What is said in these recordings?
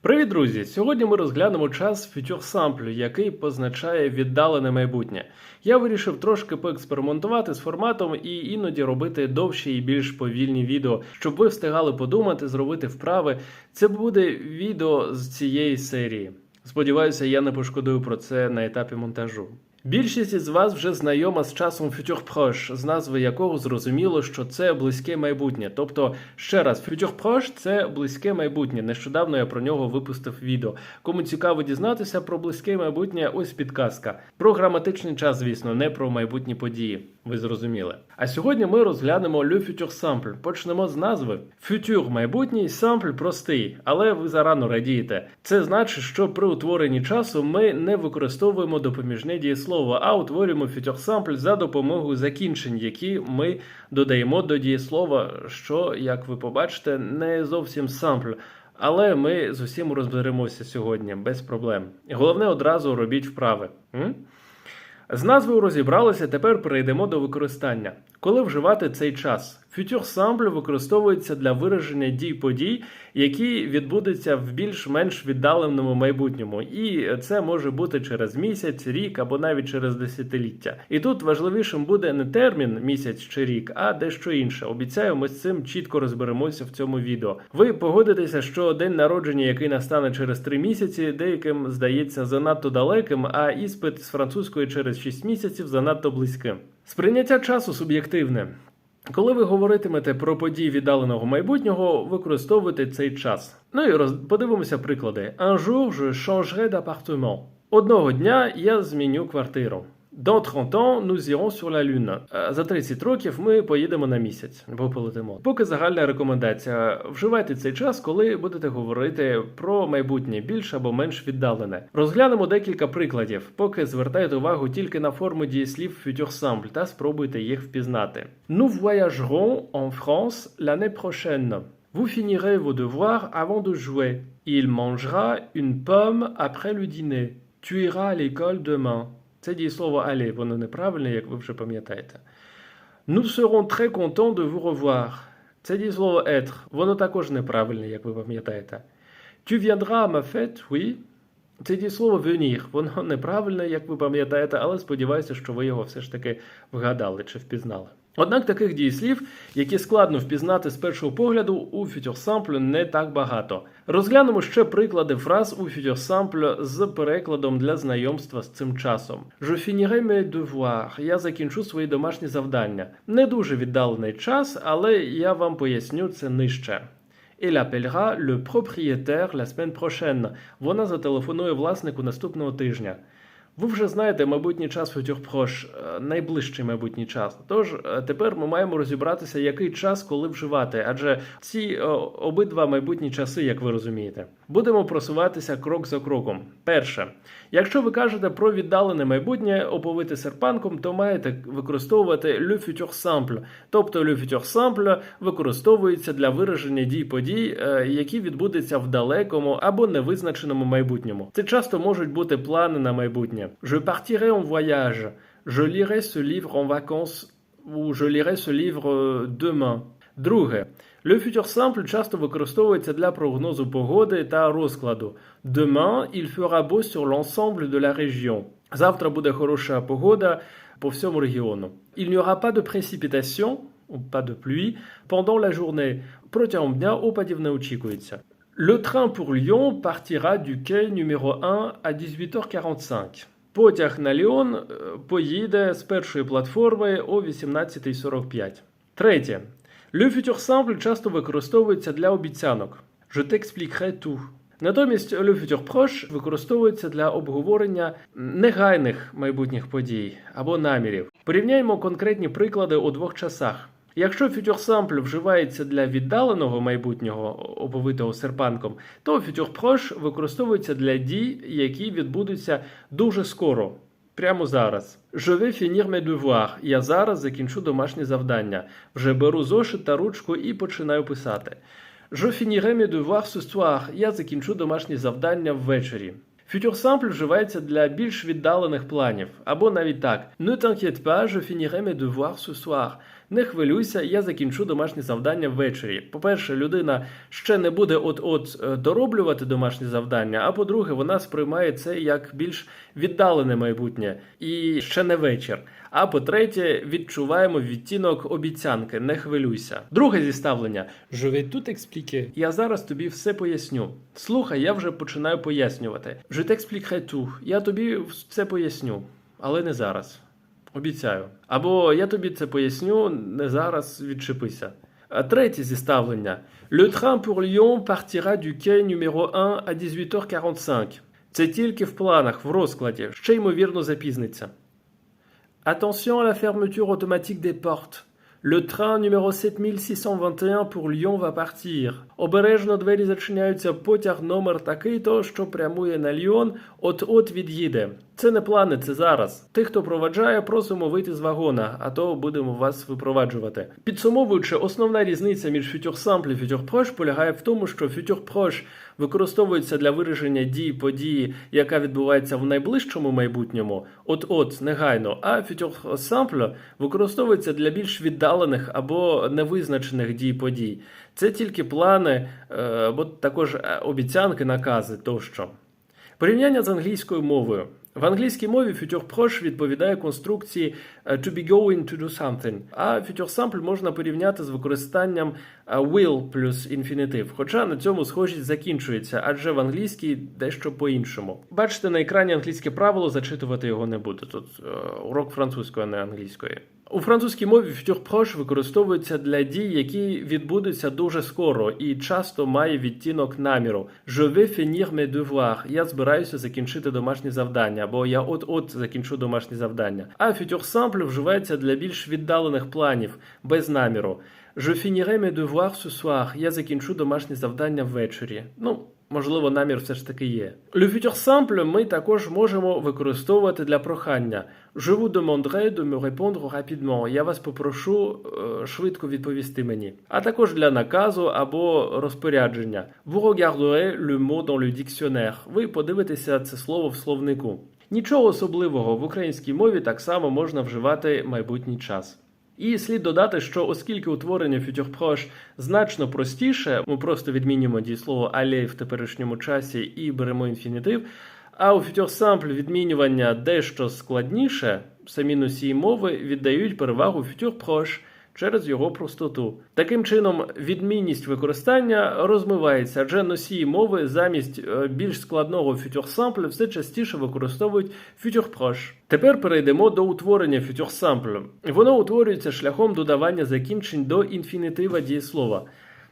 Привіт, друзі! Сьогодні ми розглянемо час фьючерсамплю, який позначає віддалене майбутнє. Я вирішив трошки поекспериментувати з форматом і іноді робити довші і більш повільні відео, щоб ви встигали подумати, зробити вправи. Це буде відео з цієї серії. Сподіваюся, я не пошкодую про це на етапі монтажу. Більшість із вас вже знайома з часом Future Proche, з назви якого зрозуміло, що це близьке майбутнє. Тобто, ще раз, Future Proche – це близьке майбутнє. Нещодавно я про нього випустив відео. Кому цікаво дізнатися про близьке майбутнє, ось підказка. Про граматичний час, звісно, не про майбутні події. Ви зрозуміли. А сьогодні ми розглянемо Le Future Sample. Почнемо з назви. Future – майбутній, sample – простий, але ви зарано радієте. Це значить, що при утворенні часу ми не використовуємо допоміжне дієслово, а утворюємо Future Sample за допомогою закінчень, які ми додаємо до дієслова, що, як ви побачите, не зовсім sample. Але ми з усім розберемося сьогодні без проблем. Головне одразу робіть вправи. М? З назвою розібралися, тепер перейдемо до використання. Коли вживати цей час? Future Sample використовується для вираження дій подій, які відбудуться в більш-менш віддаленому майбутньому, і це може бути через місяць, рік або навіть через десятиліття. І тут важливішим буде не термін місяць чи рік, а дещо інше. Обіцяю, ми з цим чітко розберемося в цьому відео. Ви погодитеся, що день народження, який настане через три місяці, деяким здається занадто далеким, а іспит з французької через 6 місяців занадто близьким. Сприйняття часу суб'єктивне. Коли ви говоритимете про події віддаленого майбутнього, використовуйте цей час. Ну і роз... подивимося приклади. Un jour je changerai d'appartement. Одного дня я зміню квартиру. Dans 30 ans, nous irons sur la lune. За 30 років ми поїдемо на місяць або полетимо. Поки загальна рекомендація. Вживайте цей час, коли будете говорити про майбутнє більш або менш віддалене. Розглянемо декілька прикладів, поки звертайте увагу тільки на форму дієслів futur simple та спробуйте їх впізнати. Nous voyagerons en France l'année prochaine. Vous finirez vos devoirs avant de jouer. Il mangera une pomme après le dîner. Tu iras à l'école demain. Це дієслово aller, воно неправильне, як ви вже пам'ятаєте. Nous serons très contents de vous revoir. Це дієслово être, воно також неправильне, як ви пам'ятаєте. Tu viendras à ma fête, oui. Це дієслово venir, воно неправильне, як ви пам'ятаєте, але сподіваюся, що ви його все ж таки вгадали чи впізнали. Однак таких дієслів, які складно впізнати з першого погляду, у Sample не так багато. Розглянемо ще приклади фраз у Future з перекладом для знайомства з цим часом. Je finirai mes devoirs. Я закінчу свої домашні завдання. Не дуже віддалений час, але я вам поясню це нижче. Elle appellera le propriétaire la semaine prochaine. Вона зателефонує власнику наступного тижня. Ви вже знаєте майбутній час Proche, е, найближчий майбутній час. Тож е, тепер ми маємо розібратися, який час коли вживати, адже ці е, обидва майбутні часи, як ви розумієте. Будемо просуватися крок за кроком. Перше, якщо ви кажете про віддалене майбутнє, оповити серпанком, то маєте використовувати le futur simple. Тобто le futur simple використовується для вираження дій подій, які відбудуться в далекому або невизначеному майбутньому. Це часто можуть бути плани на майбутнє. Je partirai en voyage. Je lirai ce livre en vacances ou je lirai ce livre euh, demain. Друге. Le futur simple часто використовується для прогнозу погоди та розкладу. Demain, il fera beau sur l'ensemble de la région. Завтра буде хороша погода по всьому регіону. Il n'y aura pas de précipitation, ou pas de pluie, pendant la journée. Протягом дня опадів не очікується. Le train pour Lyon partira du quai numéro 1 à 18h45. Потяг на Ліон е, поїде з першої платформи о 18.45. Третє. Le futur часто використовується для обіцянок. Je t'expliquerai tout. Натомість le futur використовується для обговорення негайних майбутніх подій або намірів. Порівняємо конкретні приклади у двох часах. Якщо future вживається для віддаленого майбутнього, оповитого серпанком, то proche використовується для дій, які відбудуться дуже скоро. Прямо зараз. Je vais finir mes devoirs. Я зараз закінчу домашнє завдання. Вже беру зошит та ручку і починаю писати. Je finirai mes devoirs ce soir. Я закінчу домашні завдання ввечері. Future simple вживається для більш віддалених планів, або навіть так. Ne t'inquiète pas, je finirai mes devoirs ce soir. Не хвилюйся, я закінчу домашнє завдання ввечері. По-перше, людина ще не буде от-от е, дороблювати домашнє завдання, а по-друге, вона сприймає це як більш віддалене майбутнє і ще не вечір. А по-третє, відчуваємо відтінок обіцянки, не хвилюйся. Друге зіставлення. Vais tout expliquer. Я зараз тобі все поясню. Слухай, я вже починаю пояснювати. Je t'expliquerai. Я тобі все поясню, але не зараз. Обіцяю. Або я тобі це поясню, не зараз відчепися. Третє зіставлення. Le train pour Lyon partira du quai numéro 1 à 18h45. Це тільки в планах, в розкладі. Ще ймовірно запізниться. Attention à la fermeture automatique des portes. Le train numéro 7621 pour Lyon va partir. Обережно двері зачиняються. Потяг номер такий-то, що прямує на Ліон, от-от від'їде. Це не плани, це зараз. Тих, хто проваджає, просимо вийти з вагона, а то будемо вас випроваджувати. Підсумовуючи, основна різниця між simple і proche полягає в тому, що proche використовується для вираження дії події, яка відбувається в найближчому майбутньому, от-от негайно, а futur simple використовується для більш віддалених або невизначених дій подій. Це тільки плани, е, або також е, обіцянки, накази тощо. Порівняння з англійською мовою. В англійській мові future proche відповідає конструкції е, to be going to do something, а future simple можна порівняти з використанням е, will плюс інфінітив. Хоча на цьому схожість закінчується, адже в англійській дещо по-іншому. Бачите, на екрані англійське правило, зачитувати його не буду. Тут е, урок французької, а не англійської. У французькій мові proche використовується для дій, які відбудуться дуже скоро і часто має відтінок наміру. Je vais finir mes devoirs. Я збираюся закінчити домашнє завдання, або я от-от закінчу домашнє завдання. А futur simple вживається для більш віддалених планів, без наміру. Je finirai mes devoirs ce soir. Я закінчу домашнє завдання ввечері. Ну, Можливо, намір все ж таки є. Le futur ми також можемо використовувати для прохання. Je vous demanderai de me répondre rapidement. Я вас попрошу е, швидко відповісти мені. А також для наказу або розпорядження. Vous regarderez le mot dans le dictionnaire. Ви подивитеся це слово в словнику. Нічого особливого в українській мові так само можна вживати майбутній час. І слід додати, що оскільки утворення futur значно простіше, ми просто відмінюємо дієслово алей в теперішньому часі і беремо інфінітив. А у futur відмінювання дещо складніше, самі носії мови віддають перевагу proche через його простоту. Таким чином, відмінність використання розмивається, адже носії мови замість е, більш складного simple все частіше використовують proche. Тепер перейдемо до утворення simple. Воно утворюється шляхом додавання закінчень до інфінітива дієслова.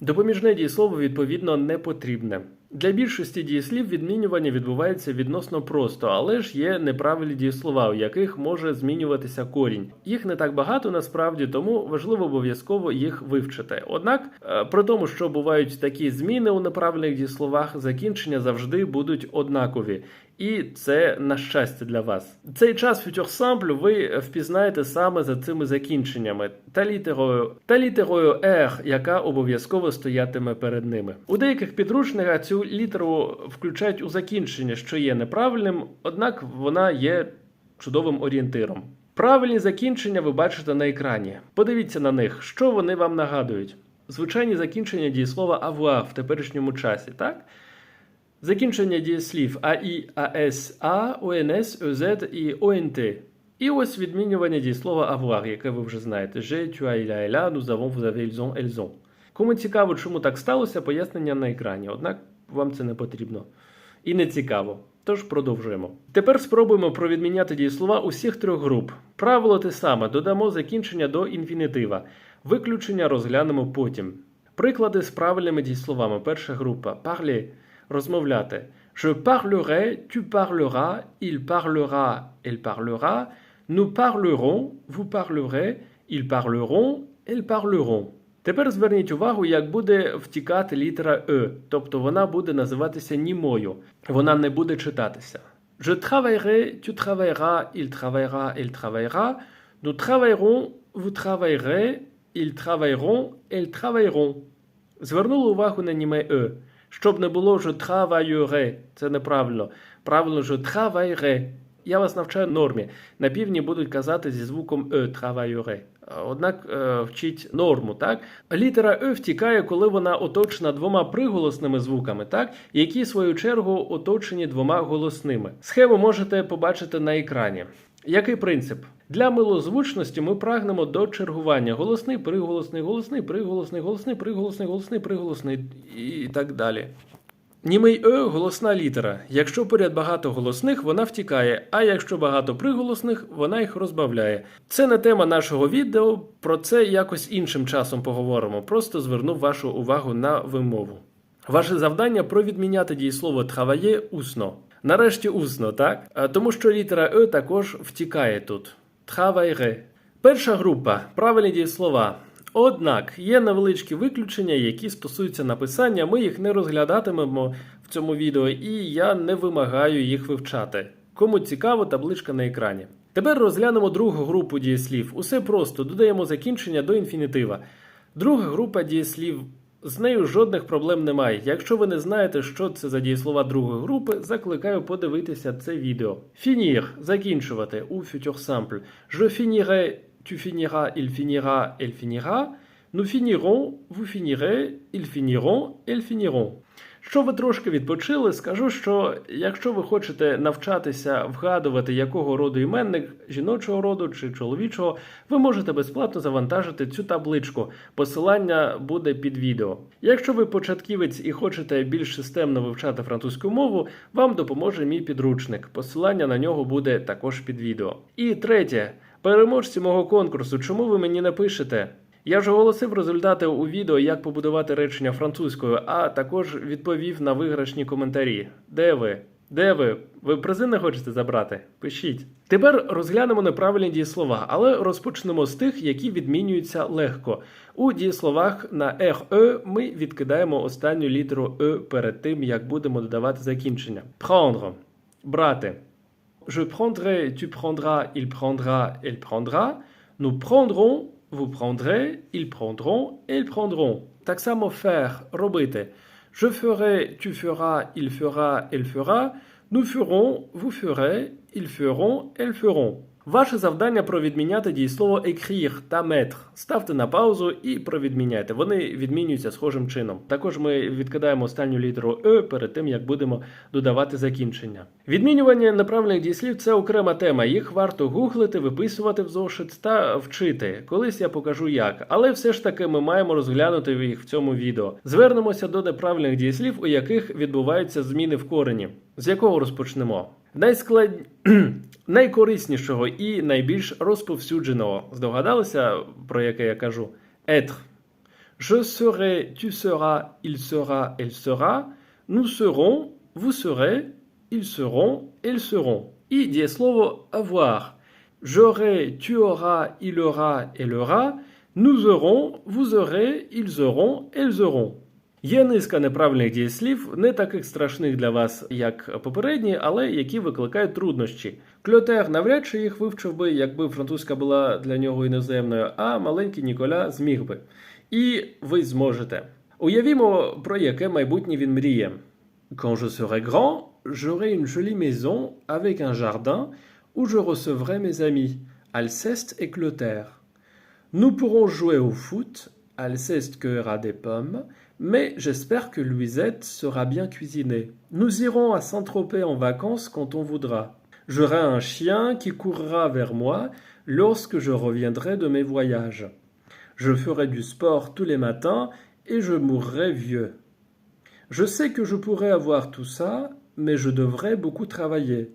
Допоміжне дієслово, відповідно, не потрібне. Для більшості дієслів відмінювання відбувається відносно просто, але ж є неправильні дієслова, у яких може змінюватися корінь. Їх не так багато насправді, тому важливо обов'язково їх вивчити. Однак, е, при тому, що бувають такі зміни у неправильних дієсловах, закінчення завжди будуть однакові. І це на щастя для вас. Цей час future ви впізнаєте саме за цими закінченнями та літерою та літерою R, яка обов'язково стоятиме перед ними. У деяких підручниках цю літеру включають у закінчення, що є неправильним, однак вона є чудовим орієнтиром. Правильні закінчення ви бачите на екрані. Подивіться на них, що вони вам нагадують. Звичайні закінчення дієслова avoir в теперішньому часі, так? Закінчення дієслів АІ, АС, А, ОНС, ОЗ і ОНТ. І ось відмінювання дієслова avoir, яке ви вже знаєте. Je, tu as, il a, elle a, nous avons, vous avez, ils ont, elles ont. Кому цікаво, чому так сталося, пояснення на екрані. Однак вам це не потрібно. І не цікаво. Тож продовжуємо. Тепер спробуємо провідміняти дієслова усіх трьох груп. Правило те саме: додамо закінчення до інфінітива. Виключення розглянемо потім. Приклади з правильними дієсловами. Перша група parler – розмовляти. Je parlerai, tu parleras, il parlera, elle parlera, nous parlerons, vous parlerez, ils parleront, elles parleront. Тепер зверніть увагу, як буде втікати літера Е, тобто вона буде називатися німою, вона не буде читатися. Je travaillerai, tu travailleras, il travaillera, elle travaillera, nous travaillerons, vous travaillerez, ils travailleront, elles travailleront. Звернули увагу на німе Е. Щоб не було travaillerai, це неправильно. Правильно je. Я вас навчаю нормі. На півдні будуть казати зі звуком е travaillerai. Однак е, вчіть норму, так? Літера Е втікає, коли вона оточена двома приголосними звуками, так? які в свою чергу оточені двома голосними. Схему можете побачити на екрані. Який принцип? Для милозвучності ми прагнемо до чергування голосний, приголосний, голосний, приголосний, голосний, приголосний, голосний, приголосний і так далі. Німий Е голосна літера. Якщо поряд багато голосних, вона втікає, а якщо багато приголосних, вона їх розбавляє. Це не тема нашого відео, про це якось іншим часом поговоримо. Просто звернув вашу увагу на вимову. Ваше завдання провідміняти дієслово travailler усно. Нарешті усно, так? Тому що літера Е також втікає тут. Travaillerai. Перша група правильні дієслова. Однак є невеличкі виключення, які стосуються написання. Ми їх не розглядатимемо в цьому відео, і я не вимагаю їх вивчати. Кому цікаво, табличка на екрані. Тепер розглянемо другу групу дієслів. Усе просто додаємо закінчення до інфінітива. Друга група дієслів. З нею жодних проблем немає. Якщо ви не знаєте, що це за дієслова другої групи, закликаю подивитися це відео. Finir – закінчувати у simple. Je finirai, tu finiras, il finira, elle finira. Nous finirons, vous finirez, ils finiront, elles finiront. Що ви трошки відпочили, скажу, що якщо ви хочете навчатися вгадувати, якого роду іменник жіночого роду чи чоловічого, ви можете безплатно завантажити цю табличку. Посилання буде під відео. Якщо ви початківець і хочете більш системно вивчати французьку мову, вам допоможе мій підручник. Посилання на нього буде також під відео. І третє, переможці мого конкурсу, чому ви мені не пишете? Я вже оголосив результати у відео, як побудувати речення французькою, а також відповів на виграшні коментарі. Де ви? Де ви? Ви призи не хочете забрати? Пишіть. Тепер розглянемо неправильні дієслова, але розпочнемо з тих, які відмінюються легко. У дієсловах на «re» ми відкидаємо останню літеру «e» перед тим, як будемо додавати закінчення. Prendre – брати. Je prendrai, tu prendras, il prendra, elle prendra. Nous prendrons, vous prendrez, ils prendront ils prendront. Tak samo faire. Je ferai, tu feras, il fera, elle fera. Nous ferons, vous ferez, ils feront, elles feront. Ваше завдання провідміняти дієслово écrire та mettre. Ставте на паузу і провідміняйте. Вони відмінюються схожим чином. Також ми відкидаємо останню літеру «е» перед тим, як будемо додавати закінчення. Відмінювання неправильних дієслів це окрема тема. Їх варто гуглити, виписувати в зошит та вчити. Колись я покажу як. Але все ж таки ми маємо розглянути їх в цьому відео. Звернемося до неправильних дієслів, у яких відбуваються зміни в корені. З якого розпочнемо? Найсклад... Найкориснішого і найбільш розповсюдженого. Здогадалися, про яке я кажу? Être. Je serai, tu seras, il sera, elle sera. Nous serons, vous serez, ils seront, elles seront. І дієслово avoir. J'aurai, tu auras, il aura, elle aura. Nous aurons, vous aurez, ils auront, elles auront. Є низка неправильних дієслів, не таких страшних для вас, як попередні, але які викликають труднощі. Кльотер навряд чи їх вивчив би, якби французька була для нього іноземною, а маленький Ніколя зміг би. І ви зможете. Уявімо, про яке майбутнє він мріє. Quand je serai grand, j'aurai une jolie maison avec un jardin où je recevrai mes amis, Alceste et Clotaire. Nous pourrons jouer au foot, Alceste cueillera des pommes, mais j'espère que Louisette sera bien cuisinée. Nous irons à Saint-Tropez en vacances quand on voudra. J'aurai un chien qui courra vers moi lorsque je reviendrai de mes voyages. Je ferai du sport tous les matins et je mourrai vieux. Je sais que je pourrais avoir tout ça, mais je devrais beaucoup travailler.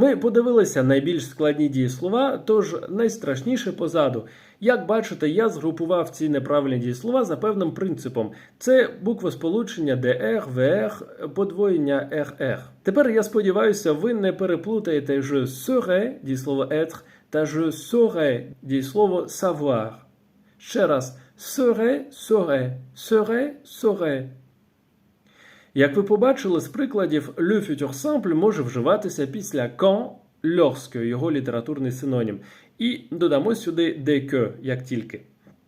Ми подивилися найбільш складні дієслова, тож найстрашніше позаду. Як бачите, я згрупував ці неправильні дієслова за певним принципом. Це буквосполучення DR, VR, подвоєння RR. Тепер я сподіваюся, ви не переплутаєте je serai, дієслово être, та je saurai, дієслово savoir. Ще раз, serai, saurai, serai, saurai. Як ви побачили з прикладів, le futur simple може вживатися після quand, lorsque, його літературний синонім. І додамо сюди de як тільки.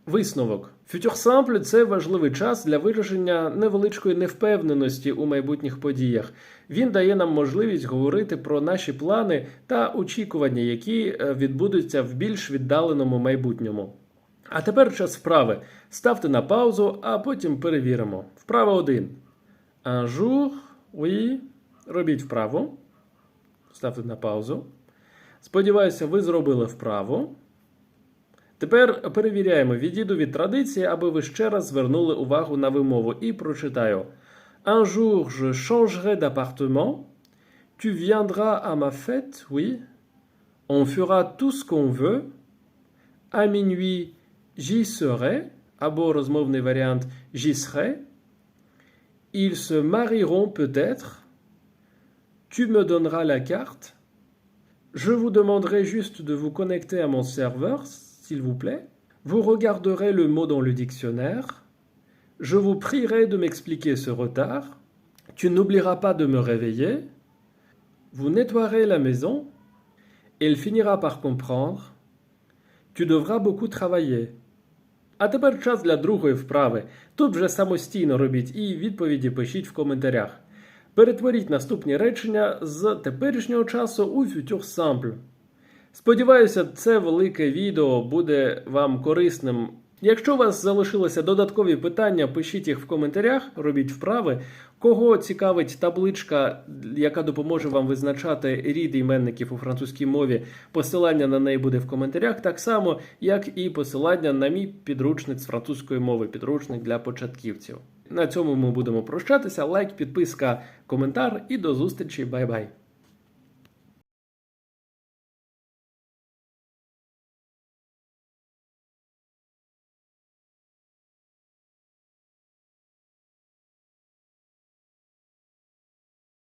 Висновок. Simple – це важливий час для вираження невеличкої невпевненості у майбутніх подіях. Він дає нам можливість говорити про наші плани та очікування, які е, відбудуться в більш віддаленому майбутньому. А тепер час вправи. Ставте на паузу, а потім перевіримо. Вправа 1. Un jour, oui. Робіть вправо. Ставте на паузу. Сподіваюся, ви зробили вправо. Тепер перевіряємо відійду від традиції, аби ви ще раз звернули увагу на вимову і прочитаю. Un jour, je changerai d'appartement. Tu viendras à ma fête, oui. On fera tout ce qu'on veut. À minuit, j'y serai. Або розмовний варіант j'y serai. Ils se marieront peut-être. Tu me donneras la carte. Je vous demanderai juste de vous connecter à mon serveur, s'il vous plaît. Vous regarderez le mot dans le dictionnaire. Je vous prierai de m'expliquer ce retard. Tu n'oublieras pas de me réveiller. Vous nettoierez la maison. Elle finira par comprendre. Tu devras beaucoup travailler. А тепер час для другої вправи. Тут вже самостійно робіть і відповіді пишіть в коментарях. Перетворіть наступні речення з теперішнього часу у future simple. Сподіваюся, це велике відео буде вам корисним. Якщо у вас залишилися додаткові питання, пишіть їх в коментарях, робіть вправи. Кого цікавить табличка, яка допоможе вам визначати рід іменників у французькій мові, посилання на неї буде в коментарях, так само, як і посилання на мій підручник з французької мови, підручник для початківців. На цьому ми будемо прощатися. Лайк, підписка, коментар і до зустрічі. Бай-бай!